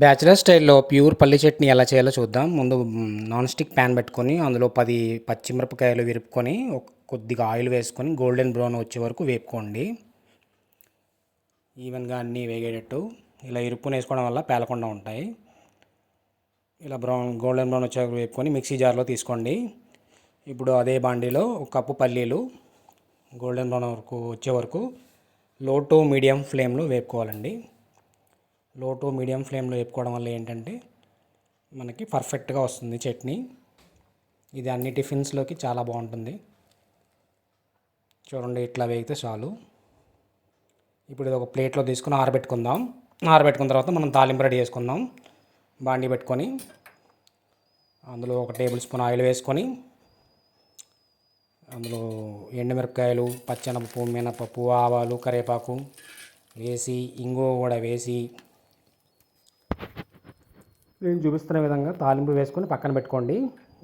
Bachelor స్టైల్లో pure పల్లి చట్నీ ఎలా చేయాలో చూద్దాం. ముందు నాన్ స్టిక్ ప్యాన్ పెట్టుకొని అందులో పది పచ్చిమిరపకాయలు విరుపుకొని కొద్దిగా ఆయిల్ వేసుకొని గోల్డెన్ బ్రౌన్ వచ్చే వరకు వేపుకోండి. ఈవెన్గా అన్నీ వేగేటట్టు ఇలా ఇరుపుని వేసుకోవడం వల్ల పేలకుండా ఉంటాయి. ఇలా బ్రౌన్ గోల్డెన్ బ్రౌన్ వచ్చే వరకు వేపుకొని మిక్సీ జార్లో తీసుకోండి. ఇప్పుడు అదే బాండీలో ఒక కప్పు పల్లీలు గోల్డెన్ బ్రౌన్ వరకు వచ్చే వరకు లో టు మీడియం ఫ్లేమ్లో వేపుకోవాలండి. లో టు మీడియం ఫ్లేమ్లో వేపుకోవడం వల్ల ఏంటంటే మనకి పర్ఫెక్ట్గా వస్తుంది చట్నీ. ఇది అన్ని టిఫిన్స్లోకి చాలా బాగుంటుంది. చూడండి ఇట్లా వేగితే చాలు. ఇప్పుడు ఇది ఒక ప్లేట్లో తీసుకుని ఆరబెట్టుకుందాం. ఆరబెట్టుకున్న తర్వాత మనం తాలింపు రెడీ చేసుకుందాం. బాండీ పెట్టుకొని అందులో ఒక టేబుల్ స్పూన్ ఆయిల్ వేసుకొని అందులో ఎండుమిరపకాయలు పచ్చెనపప్పు మినపప్పు ఆవాలు కరివేపాకు వేసి ఇంగువ కూడా వేసి నేను చూపిస్తున్న విధంగా తాలింపు వేసుకొని పక్కన పెట్టుకోండి.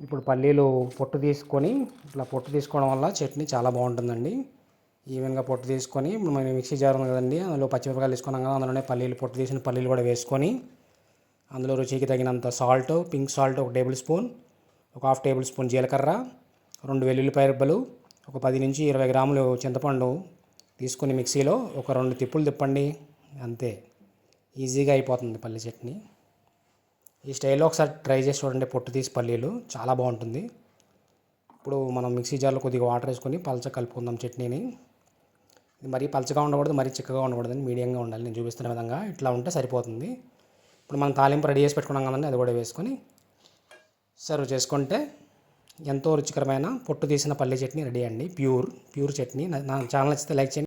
ఇప్పుడు పల్లీలు పొట్టు తీసుకొని ఇట్లా పొట్టు తీసుకోవడం వల్ల చట్నీ చాలా బాగుంటుందండి. ఈవెన్గా పొట్టు తీసుకొని మనం మిక్సీ జార్ ఉంది కదండి అందులో పచ్చిమిరపకాయలు తీసుకున్నాం కదా అందులోనే పల్లీలు పొట్టు తీసిన పల్లీలు కూడా వేసుకొని అందులో రుచికి తగినంత సాల్ట్ పింక్ సాల్ట్ ఒక టేబుల్ స్పూన్ ఒక హాఫ్ టేబుల్ స్పూన్ జీలకర్ర రెండు వెల్లుల్లిపాయ రెబ్బలు ఒక పది నుంచి ఇరవై గ్రాములు చింతపండు తీసుకుని మిక్సీలో ఒక రెండు తిప్పులు తిప్పండి. అంతే. ఈజీగా అయిపోతుంది పల్లి చట్నీ. ఈ స్టైల్లో ఒకసారి ట్రై చేసి చూడండి పొట్టు తీసి పల్లీలు. చాలా బాగుంటుంది. ఇప్పుడు మనం మిక్సీ జార్లో కొద్దిగా వాటర్ వేసుకొని పలచ కలుపుకుందాం చట్నీని. ఇది మరీ పలచగా ఉండకూడదు మరీ చిక్కగా ఉండకూడదు మీడియంగా ఉండాలి. నేను చూపిస్తున్న విధంగా ఇట్లా ఉంటే సరిపోతుంది. ఇప్పుడు మనం తాలింపు రెడీ చేసి పెట్టుకున్నాం కదండి అది కూడా వేసుకొని సర్వ్ చేసుకుంటే ఎంతో రుచికరమైన పొట్టు తీసిన పల్లి చట్నీ రెడీ అండి. Pure pure chutney. నా నా ఛానల్ నచ్చితే లైక్ చేయండి.